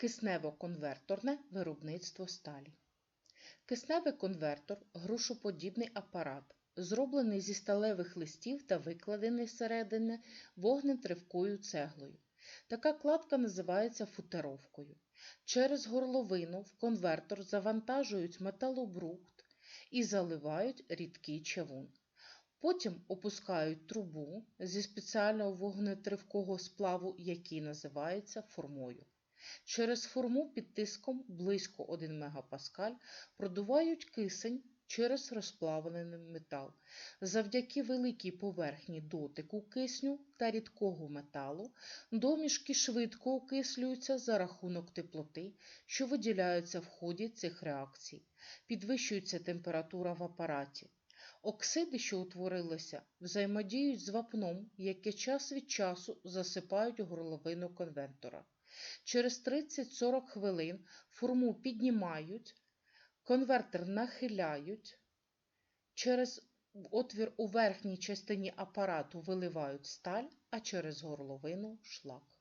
Киснево-конверторне виробництво сталі. Кисневий конвертор – грушоподібний апарат, зроблений зі сталевих листів та викладений зсередини вогнетривкою цеглою. Така кладка називається футеровкою. Через горловину в конвертор завантажують металобрухт і заливають рідкий чавун. Потім опускають трубу зі спеціального вогнетривкого сплаву, який називається формою. Через форму під тиском близько 1 МПа продувають кисень через розплавлений метал. Завдяки великій поверхні дотику кисню та рідкого металу домішки швидко окислюються за рахунок теплоти, що виділяється в ході цих реакцій. Підвищується температура в апараті. Оксиди, що утворилися, взаємодіють з вапном, яке час від часу засипають у горловину конвертора. Через 30-40 хвилин форму піднімають, конвертер нахиляють, через отвір у верхній частині апарату виливають сталь, а через горловину шлак.